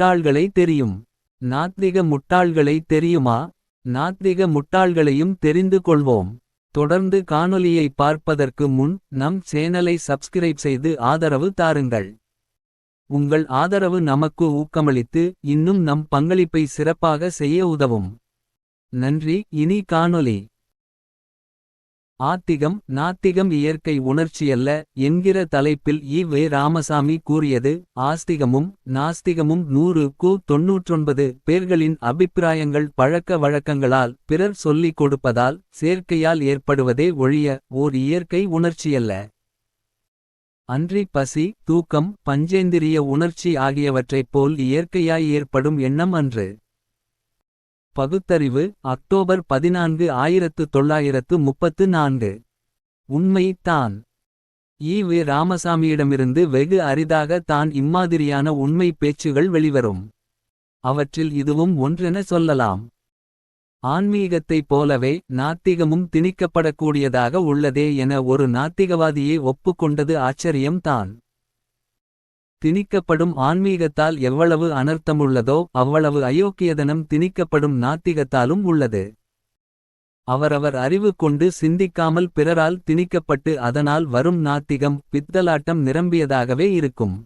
முட்டாள்களை தெரியும். நாத்திக முட்டாள்களை தெரியுமா? நாத்திக முட்டாள்களையும் தெரிந்து கொள்வோம். தொடர்ந்து காணொலியை பார்ப்பதற்கு முன் நம் சேனலை சப்ஸ்கிரைப் செய்து ஆதரவு தாருங்கள். உங்கள் ஆதரவு நமக்கு ஊக்கமளித்து இன்னும் நம் பங்களிப்பை சிறப்பாக செய்ய உதவும். நன்றி இனி காணொலி ஆத்திகம் நாத்திகம் இயற்கை உணர்ச்சியல்ல என்கிற தலைப்பில் இ. வே. ராமசாமி கூறியது ஆஸ்திகமும் நாஸ்திகமும் நூறு கு தொன்னூற்றொன்பது பேர்களின் அபிப்பிராயங்கள் பழக்க வழக்கங்களால் பிறர் சொல்லிக் கொடுப்பதால் சேர்க்கையால் ஏற்படுவதே ஒழிய ஓர் இயற்கை உணர்ச்சியல்ல அன்றி பசி தூக்கம் பஞ்சேந்திரிய உணர்ச்சி ஆகியவற்றைப் போல் இயற்கையாய் ஏற்படும் எண்ணம் அன்று. பகுத்தறிவு அக்டோபர் பதினான்கு ஆயிரத்து தொள்ளாயிரத்து முப்பத்து நான்கு. உண்மை தான். E V. ராமசாமியிடமிருந்து வெகு அரிதாக தான் இம்மாதிரியான உண்மை பேச்சுகள் வெளிவரும். அவற்றில் இதுவும் ஒன்றென சொல்லலாம். ஆன்மீகத்தைப் போலவே நாத்திகமும் திணிக்கப்படக்கூடியதாக உள்ளதே என ஒரு நாத்திகவாதியை ஒப்புக்கொண்டது ஆச்சரியம்தான் திணிக்கப்படும் ஆன்மீகத்தால் எவ்வளவு அனர்த்தமுள்ளதோ அவ்வளவு அயோக்கியதனம் திணிக்கப்படும் நாத்திகத்தாலும் உள்ளது. அவரவர் அறிவு கொண்டு சிந்திக்காமல் பிறரால் திணிக்கப்பட்டு அதனால் வரும் நாத்திகம் பித்தலாட்டம் நிரம்பியதாகவே இருக்கும்.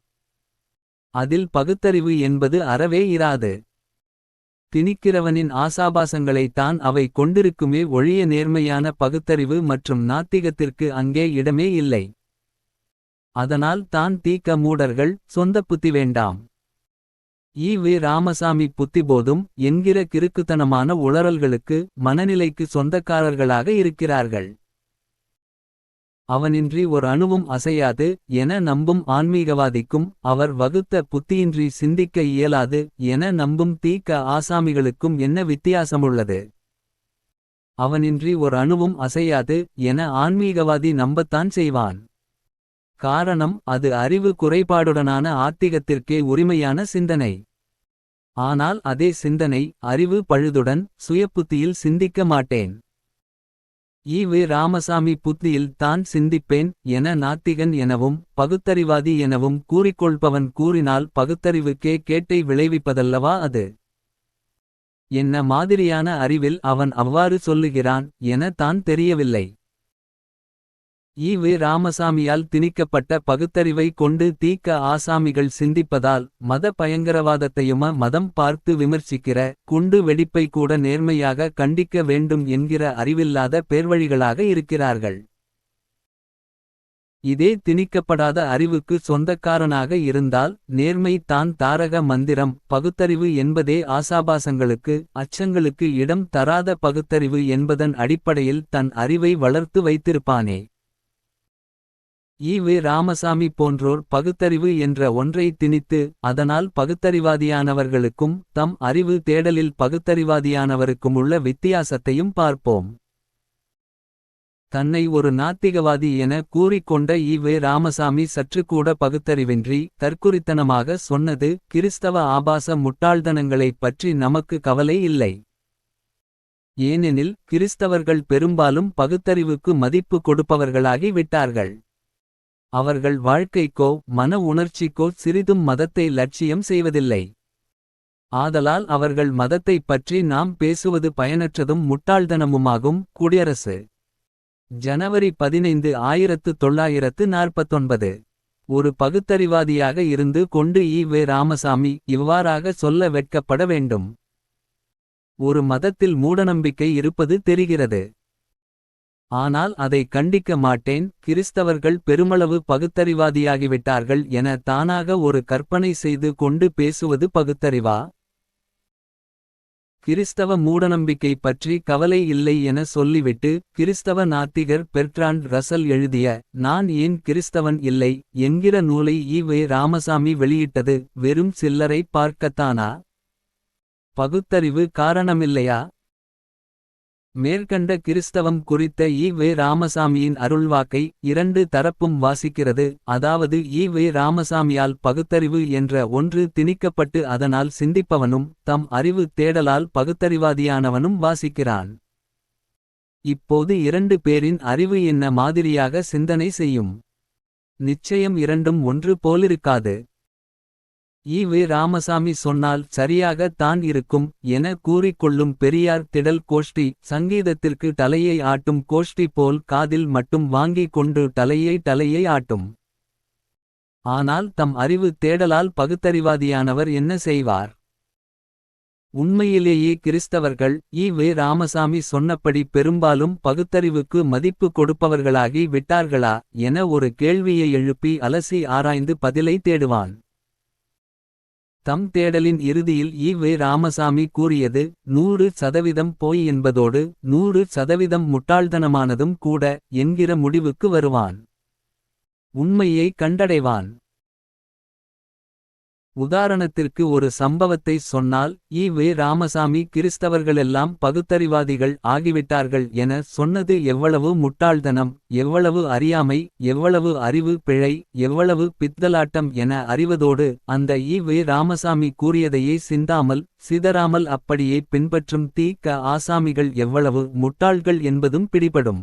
அதில் பகுத்தறிவு என்பது அறவே இராது. திணிக்கிறவனின் ஆசாபாசங்களைத்தான் அவை கொண்டிருக்குமே ஒழிய நேர்மையான பகுத்தறிவு மற்றும் நாத்திகத்திற்கு அங்கே இடமே இல்லை. அதனால் தான் தீக்க மூடர்கள் சொந்த புத்தி வேண்டாம். E V. ராமசாமி புத்திபோதும் என்கிற கிறுக்குத்தனமான உளறல்களுக்கு மனநிலைக்கு சொந்தக்காரர்களாக இருக்கிறார்கள். அவனின்றி ஒரு அணுவும் அசையாது என நம்பும் ஆன்மீகவாதிக்கும் அவர் வகுத்த புத்தியின்றி சிந்திக்க இயலாது என நம்பும் தீக்க ஆசாமிகளுக்கும் என்ன வித்தியாசமுள்ளது? அவனின்றி ஒரு அணுவும் அசையாது என ஆன்மீகவாதி நம்பத்தான் செய்வான். காரணம் அது அறிவு குறைபாடுடனான ஆத்திகத்திற்கே உரிமையான சிந்தனை. ஆனால் அதே சிந்தனை அறிவு பழுதுடன் சுயப்புத்தியில் சிந்திக்க மாட்டேன். ஈவு ராமசாமி புத்தியில் தான் சிந்திப்பேன் என நாத்திகன் எனவும் பகுத்தறிவாதி எனவும் கூறிக்கொள்பவன் கூறினால் பகுத்தறிவுக்கே கேட்டை விளைவிப்பதல்லவா அது? என்ன மாதிரியான அறிவில் அவன் அவ்வாறு சொல்லுகிறான் என தான் தெரியவில்லை. ஈ வி ராமசாமியால் திணிக்கப்பட்ட பகுத்தறிவை கொண்டு தீக்க ஆசாமிகள் சிந்திப்பதால் மத பயங்கரவாதத்தையும மதம் பார்த்து விமர்சிக்கிற குண்டு வெடிப்பை கூட நேர்மையாக கண்டிக்க வேண்டும் என்கிற அறிவில்லாத பேர்வழிகளாக இருக்கிறார்கள். இதே திணிக்கப்படாத அறிவுக்கு சொந்தக்காரனாக இருந்தால் நேர்மை தான் தாரக மந்திரம் பகுத்தறிவு என்பதே ஆசாபாசங்களுக்கு அச்சங்களுக்கு இடம் தராத பகுத்தறிவு என்பதன் அடிப்படையில் தன் அறிவை வளர்த்து வைத்திருப்பானே. ஈ வி ராமசாமி போன்றோர் பகுத்தறிவு என்ற ஒன்றை திணித்து அதனால் பகுத்தறிவாதியானவர்களுக்கும் தம் அறிவு தேடலில் பகுத்தறிவாதியானவருக்கும் உள்ள வித்தியாசத்தையும் பார்ப்போம். தன்னை ஒரு நாத்திகவாதி என கூறிக்கொண்ட ஈ ராமசாமி சற்றுக்கூட பகுத்தறிவின்றி தற்குறித்தனமாக சொன்னது கிறிஸ்தவ ஆபாச முட்டாள்தனங்களைப் பற்றி நமக்கு கவலை இல்லை. ஏனெனில் கிறிஸ்தவர்கள் பெரும்பாலும் பகுத்தறிவுக்கு மதிப்பு கொடுப்பவர்களாகி விட்டார்கள். அவர்கள் வாழ்க்கைக்கோ மன உணர்ச்சிக்கோ சிறிதும் மதத்தை லட்சியம் செய்வதில்லை. ஆதலால் அவர்கள் மதத்தைப் பற்றி நாம் பேசுவது பயனற்றதும் முட்டாள்தனமுமாகும். குடியரசு. ஜனவரி பதினைந்து ஆயிரத்து தொள்ளாயிரத்து நாற்பத்தொன்பது. ஒரு பகுத்தறிவாதியாக இருந்து கொண்டு ஈ வே. ராமசாமி இவ்வாறாக சொல்ல வெட்கப்பட வேண்டும். ஒரு மதத்தில் மூடநம்பிக்கை இருப்பது தெரிகிறது. ஆனால் அதை கண்டிக்க மாட்டேன் கிறிஸ்தவர்கள் பெருமளவு பகுத்தறிவாதியாகிவிட்டார்கள் என தானாக ஒரு கற்பனை செய்து கொண்டு பேசுவது பகுத்தறிவா? கிறிஸ்தவ மூடநம்பிக்கை பற்றி கவலை இல்லை என சொல்லிவிட்டு கிறிஸ்தவ நாத்திகர் பெர்ட்ராண்ட் ரசல் எழுதிய நான் ஏன் கிறிஸ்தவன் இல்லை? என்கிற நூலை ஈ வே. ராமசாமி வெளியிட்டது வெறும் சில்லரை பார்க்கத்தானா? பகுத்தறிவு காரணமில்லையா? மேற்கண்ட கிறிஸ்தவம் குறித்த ஈ வே. ராமசாமியின் அருள்வாக்கை இரண்டு தரப்பும் வாசிக்கிறது. அதாவது ஈ வே. ராமசாமியால் பகுத்தறிவு என்ற ஒன்று திணிக்கப்பட்டு அதனால் சிந்திப்பவனும் தம் அறிவு தேடலால் பகுத்தறிவாதியானவனும் வாசிக்கிறான். இப்போது இரண்டு பேரின் அறிவு என்ன மாதிரியாக சிந்தனை செய்யும்? நிச்சயம் இரண்டும் ஒன்று போலிருக்காது. ஈ.வே ராமசாமி சொன்னால் சரியாக தான் இருக்கும் என கூறிக்கொள்ளும் பெரியார் திடல் கோஷ்டி சங்கீதத்திற்கு தலையை ஆட்டும் கோஷ்டி போல் காதில் மட்டும் வாங்கிக் கொண்டு தலையை தலையை ஆட்டும். ஆனால் தம் அறிவு தேடலால் பகுத்தறிவாதியானவர் என்ன செய்வார். உண்மையிலேயே கிறிஸ்தவர்கள் ஈ வி ராமசாமி சொன்னபடி பெரும்பாலும் பகுத்தறிவுக்கு மதிப்பு கொடுப்பவர்களாகி விட்டார்களா என ஒரு கேள்வியை எழுப்பி அலசி ஆராய்ந்து பதிலை தேடுவான். தம் தேடலின் இறுதியில் ஈ.வே ராமசாமி கூறியது நூறு சதவிதம் போய் என்பதோடு நூறு சதவிதம் முட்டாள்தனமானதும் கூட என்கிற முடிவுக்கு வருவான். உண்மையை கண்டடைவான். உதாரணத்திற்கு ஒரு சம்பவத்தை சொன்னால் ஈ.வே ராமசாமி கிறிஸ்தவர்களெல்லாம் பகுத்தறிவாதிகள் ஆகிவிட்டார்கள் என சொன்னது எவ்வளவு முட்டாள்தனம் எவ்வளவு அறியாமை எவ்வளவு அறிவு பிழை எவ்வளவு பித்தலாட்டம் என அறிவதோடு அந்த ஈ.வே ராமசாமி கூறியதையே சிந்தாமல் சிதறாமல் அப்படியே பின்பற்றும் தீ. க. ஆசாமிகள் எவ்வளவு முட்டாள்கள் என்பதும் பிடிபடும்.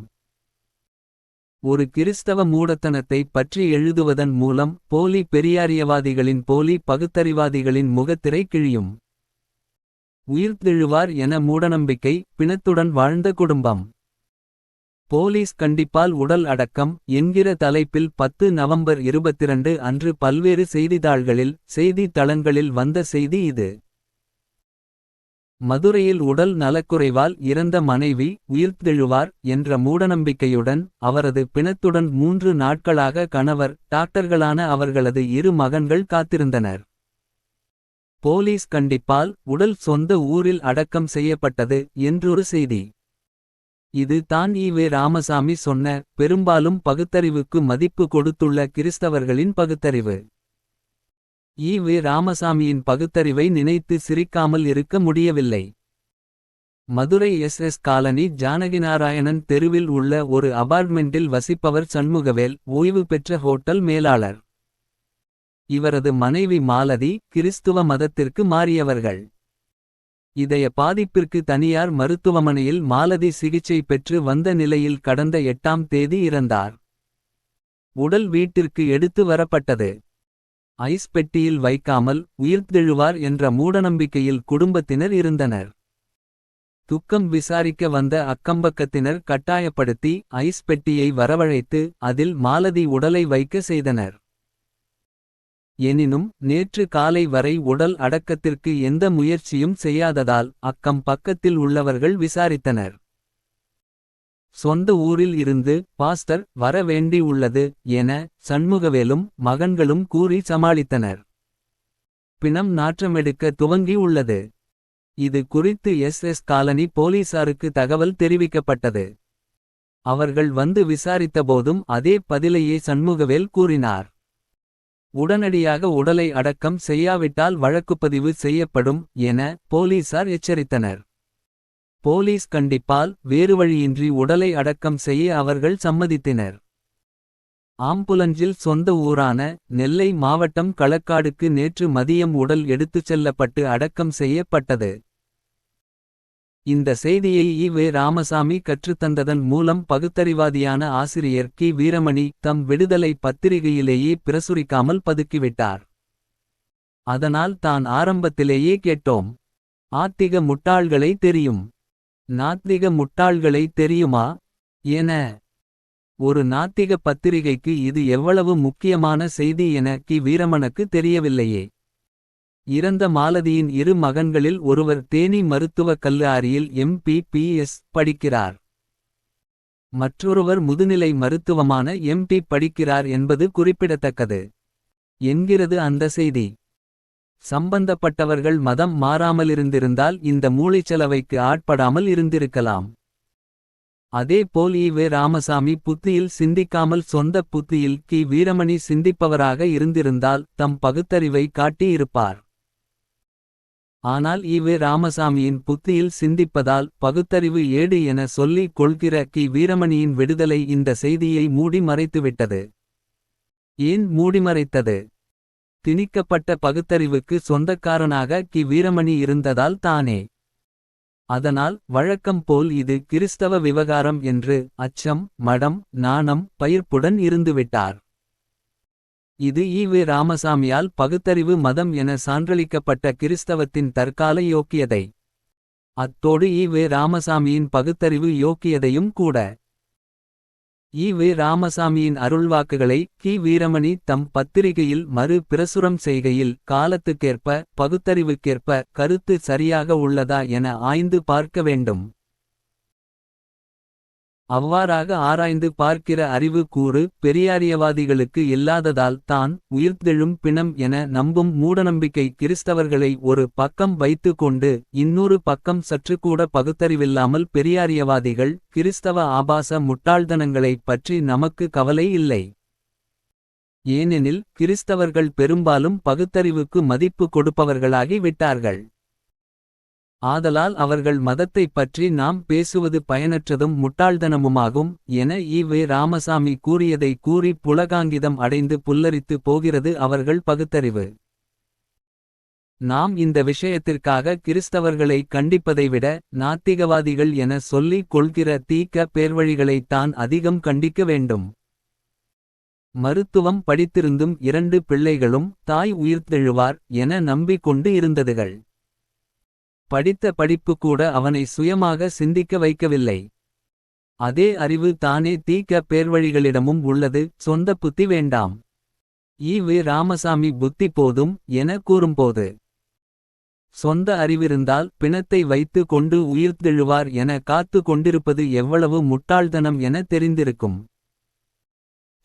ஒரு கிறிஸ்தவ மூடத்தனத்தை பற்றி எழுதுவதன் மூலம் போலி பெரியாரியவாதிகளின் போலி பகுத்தறிவாதிகளின் முகத்திரை கிழியும். உயிர்த்தெழுவார் என மூடநம்பிக்கை பிணத்துடன் வாழ்ந்த குடும்பம். போலீஸ் கண்டிப்பால் உடல் அடக்கம் என்கிற தலைப்பில் பத்து நவம்பர் இருபத்திரண்டு அன்று பல்வேறு செய்தித்தாள்களில் செய்தித்தளங்களில் வந்த செய்தி இது. மதுரையில் உடல் நலக்குறைவால் இறந்த மனைவி உயிர்த்தெழுவார் என்ற மூடநம்பிக்கையுடன் அவரது பிணத்துடன் மூன்று நாட்களாக கணவர் டாக்டர்களான அவர்களது இரு மகன்கள் காத்திருந்தனர். போலீஸ் கண்டிப்பால் உடல் சொந்த ஊரில் அடக்கம் செய்யப்பட்டது என்றொரு செய்தி. இது தான் ஈ.வே ராமசாமி சொன்ன பெரும்பாலும் பகுத்தறிவுக்கு மதிப்பு கொடுத்துள்ள கிறிஸ்தவர்களின் பகுத்தறிவு. ஈ.வே ராமசாமியின் பகுத்தறிவை நினைத்து சிரிக்காமல் இருக்க முடியவில்லை. Madurai S S colony Janakinarayanan தெருவில் உள்ள ஒரு அபார்ட்மெண்டில் வசிப்பவர் சண்முகவேல் ஓய்வு பெற்ற ஹோட்டல் மேலாளர். இவரது மனைவி மாலதி கிறிஸ்துவ மதத்திற்கு மாறியவர்கள். இதய பாதிப்பிற்கு தனியார் மருத்துவமனையில் மாலதி சிகிச்சை பெற்று வந்த நிலையில் கடந்த எட்டாம் தேதி இறந்தார். உடல் வீட்டிற்கு எடுத்து வரப்பட்டது. ஐஸ் பெட்டியில் வைக்காமல் உயிர்த்தெழுவார் என்ற மூடநம்பிக்கையில் குடும்பத்தினர் இருந்தனர். துக்கம் விசாரிக்க வந்த அக்கம்பக்கத்தினர் கட்டாயப்படுத்தி ஐஸ் பெட்டியை வரவழைத்து அதில் மாலதி உடலை வைக்க செய்தனர். எனினும் நேற்று காலை வரை உடல் அடக்கத்திற்கு எந்த முயற்சியும் செய்யாததால் அக்கம் பக்கத்தில் உள்ளவர்கள் விசாரித்தனர். சொந்த ஊரில் இருந்து பாஸ்டர் வர வேண்டி உள்ளது என சண்முகவேலும் மகன்களும் கூறி சமாளித்தனர். பிணம் நாற்றமெடுக்க துவங்கி உள்ளது. இது குறித்து எஸ் எஸ் காலனி போலீசாருக்கு தகவல் தெரிவிக்கப்பட்டது. அவர்கள் வந்து விசாரித்தபோதும் அதே பதிலையே சண்முகவேல் கூறினார். உடனடியாக உடலை அடக்கம் செய்யாவிட்டால் வழக்குப்பதிவு செய்யப்படும் என போலீசார் எச்சரித்தனர். போலீஸ் கண்டிப்பால் வேறுவழியின்றி உடலை அடக்கம் செய்ய அவர்கள் சம்மதித்தனர் ஆம்புலஞ்சில் சொந்த ஊரான நெல்லை மாவட்டம் களக்காடுக்கு நேற்று மதியம் உடல் எடுத்துச் செல்லப்பட்டு அடக்கம் செய்யப்பட்டது. இந்த செய்தியை இ வே ராமசாமி கற்றுத்தந்ததன் மூலம் பகுத்தறிவாதியான ஆசிரியர் கி வீரமணி தம் விடுதலை பத்திரிகையிலேயே பிரசுரிக்காமல் பதுக்கிவிட்டார். அதனால் தான் ஆரம்பத்திலேயே கேட்டோம். ஆத்திக முட்டாள்களை தெரியும். நாத்திக முட்டாள்களை தெரியுமா என. ஒரு நாத்திக பத்திரிகைக்கு இது எவ்வளவு முக்கியமான செய்தி என கி வீரமனுக்கு தெரியவில்லையே. இறந்த மாலதியின் இரு மகன்களில் ஒருவர் தேனி மருத்துவக் கல்லூரியில் எம்.பி.பி.எஸ். படிக்கிறார். மற்றொருவர் முதுநிலை மருத்துவமான எம்பி படிக்கிறார் என்பது குறிப்பிடத்தக்கது. என்கிறது அந்த செய்தி. சம்பந்தப்பட்டவர்கள் மதம் மாறாமலிருந்திருந்தால் இந்த மூளைச்சலவைக்கு ஆட்படாமல் இருந்திருக்கலாம். அதேபோல் இ. ஈ.வே ராமசாமி புத்தியில் சிந்திக்காமல் சொந்த புத்தியில் கி. வீரமணி சிந்திப்பவராக இருந்திருந்தால் தம் பகுத்தறிவை காட்டியிருப்பார். ஆனால் ஆனால் ஈ.வே ராமசாமியின் புத்தியில் சிந்திப்பதால் பகுத்தறிவு ஏடு என சொல்லிக் கொள்கிற கி. வீரமணியின் விடுதலை இந்த செய்தியை மூடி மறைத்துவிட்டது. ஏன் மூடிமறைத்தது. திணிக்கப்பட்ட பகுத்தறிவுக்கு சொந்தக்காரனாக கி வீரமணி இருந்ததால் தானே. அதனால் வழக்கம் போல் இது கிறிஸ்தவ விவகாரம் என்று அச்சம் மடம் நாணம் பயிர்ப்புடன் இருந்துவிட்டார். இது ஈ.வே. ராமசாமியால் பகுத்தறிவு மதம் என சான்றளிக்கப்பட்ட கிறிஸ்தவத்தின் தற்கால யோக்கியதை. அத்தோடு ஈ.வே. ராமசாமியின் பகுத்தறிவு யோக்கியதையும் கூட. ஈ.வே. ராமசாமியின் அருள்வாக்குகளை கி. வீரமணி தம் பத்திரிகையில் மறு பிரசுரம் செய்கையில் காலத்துக்கேற்ப பகுத்தறிவுக்கேற்ப கருத்து சரியாக உள்ளதா என ஆய்ந்து பார்க்க வேண்டும். அவ்வாறாக ஆராய்ந்து பார்க்கிற அறிவு கூறு பெரியாரியவாதிகளுக்கு இல்லாததால் தான் உயிர்த்தெழும் பிணம் என நம்பும் மூடநம்பிக்கை கிறிஸ்தவர்களை ஒரு பக்கம் வைத்து கொண்டு இன்னொரு பக்கம் சற்றுக்கூட பகுத்தறிவில்லாமல் பெரியாரியவாதிகள் கிறிஸ்தவ ஆபாச முட்டாள்தனங்களைப் பற்றி நமக்கு கவலை இல்லை. ஏனெனில் கிறிஸ்தவர்கள் பெரும்பாலும் பகுத்தறிவுக்கு மதிப்பு கொடுப்பவர்களாகி விட்டார்கள். ஆதலால் அவர்கள் மதத்தைப் பற்றி நாம் பேசுவது பயனற்றதும் முட்டாள்தனமுமாகும் என ஈ.வே. ராமசாமி கூறியதை கூறி புலகாங்கிதம் அடைந்து புல்லரித்து போகிறது அவர்கள் பகுத்தறிவு. நாம் இந்த விஷயத்திற்காக கிறிஸ்தவர்களை கண்டிப்பதைவிட நாத்திகவாதிகள் என சொல்லிக் கொள்கிற தீக்க பேர்வழிகளைத் தான் அதிகம் கண்டிக்க வேண்டும். மருத்துவம் படித்திருந்தும் இரண்டு பிள்ளைகளும் தாய் உயிர்த்தெழுவார் என நம்பிக் கொண்டு இருந்ததுகள். படித்த படிப்பு கூட அவனை சுயமாக சிந்திக்க வைக்கவில்லை. அதே அறிவு தானே தீக்க பேர்வழிகளிடமும் உள்ளது சொந்த புத்தி வேண்டாம். ஈ வி ராமசாமி புத்தி போதும் என கூறும்போது. சொந்த அறிவிருந்தால் பிணத்தை வைத்து கொண்டு உயிர்த்தெழுவார் என காத்து கொண்டிருப்பது எவ்வளவு முட்டாள்தனம் என தெரிந்திருக்கும்.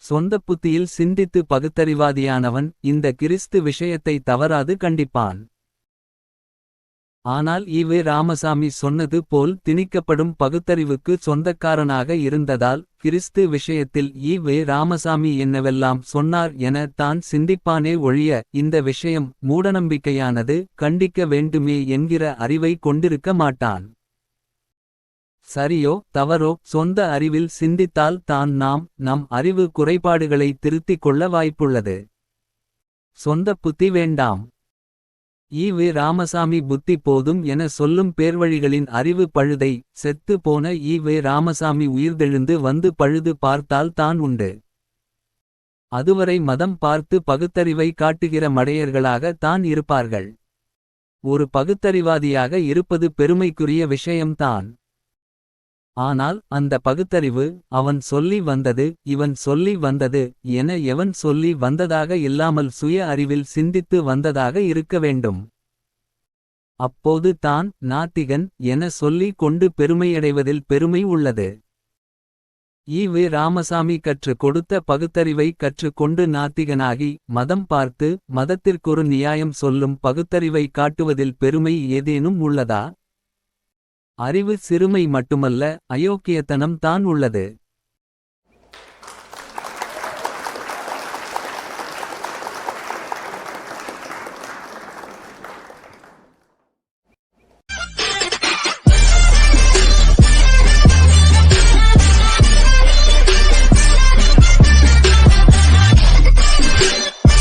சொந்த புத்தியில் சிந்தித்து பகுத்தறிவாதியானவன் இந்த கிறிஸ்து விஷயத்தை தவறாது கண்டிப்பான். ஆனால் ஈ.வே. ராமசாமி சொன்னது போல் திணிக்கப்படும் பகுத்தறிவுக்கு சொந்தக்காரனாக இருந்ததால் கிறிஸ்து விஷயத்தில் ஈ.வே. ராமசாமி என்னவெல்லாம் சொன்னார் என தான் சிந்திப்பானே ஒழிய இந்த விஷயம் மூடநம்பிக்கையானது கண்டிக்க வேண்டுமே என்கிற அறிவை கொண்டிருக்க மாட்டான். சரியோ தவறோ சொந்த அறிவில் சிந்தித்தால் தான் நாம் நம் அறிவு குறைபாடுகளை திருத்திக் கொள்ள வாய்ப்புள்ளது. சொந்த புத்தி வேண்டாம். ஈவு ராமசாமி புத்தி போதும் என சொல்லும் பேர்வழிகளின் அறிவு பழுதை செத்து போன ஈவு ராமசாமி உயிர்தெழுந்து வந்து பழுது பார்த்தால் தான் உண்டு. அதுவரை மதம் பார்த்து பகுத்தறிவை காட்டுகிற மடையர்களாக தான் இருப்பார்கள். ஒரு பகுத்தறிவாதியாக இருப்பது பெருமைக்குரிய விஷயம்தான். ஆனால் அந்த பகுத்தறிவு அவன் சொல்லி வந்தது இவன் சொல்லி வந்தது என எவன் சொல்லி வந்ததாக இல்லாமல் சுய அறிவில் சிந்தித்து வந்ததாக இருக்க வேண்டும். அப்போது தான் நாத்திகன் என சொல்லி கொண்டு பெருமையடைவதில் பெருமை உள்ளது. ஈவு ராமசாமி கற்று கொடுத்த பகுத்தறிவை கற்றுக்கொண்டு நாத்திகனாகி மதம் பார்த்து மதத்திற்கொரு நியாயம் சொல்லும் பகுத்தறிவை காட்டுவதில் பெருமை ஏதேனும் உள்ளதா. அறிவு சிறுமை மட்டுமல்ல அயோக்கியத்தனம் தான் உள்ளது.